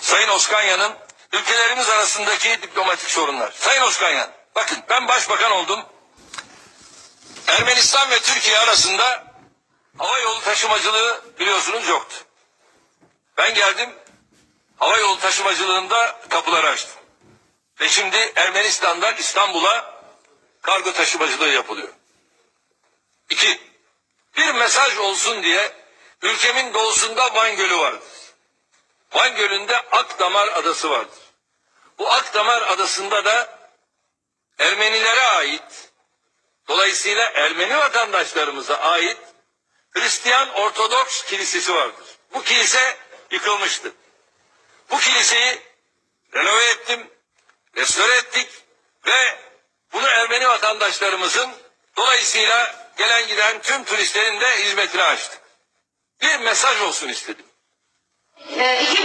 Sayın Oskanya'nın ülkelerimiz arasındaki diplomatik sorunlar. Sayın Oskanya, bakın ben başbakan oldum. Ermenistan ve Türkiye arasında hava yolu taşımacılığı biliyorsunuz yoktu. Ben geldim, hava yolu taşımacılığında kapıları açtım. Ve şimdi Ermenistan'dan İstanbul'a kargo taşımacılığı yapılıyor. İki, bir mesaj olsun diye ülkemin doğusunda Van Gölü vardır. Van Gölü'nde Akdamar Adası vardır. Bu Akdamar Adası'nda da Ermenilere ait, dolayısıyla Ermeni vatandaşlarımıza ait Hristiyan Ortodoks Kilisesi vardır. Bu kilise yıkılmıştı. Bu kiliseyi renove ettim, restore ettik ve bunu Ermeni vatandaşlarımızın dolayısıyla gelen giden tüm turistlerin de hizmetine açtık. Bir mesaj olsun istedim. Ee, 2011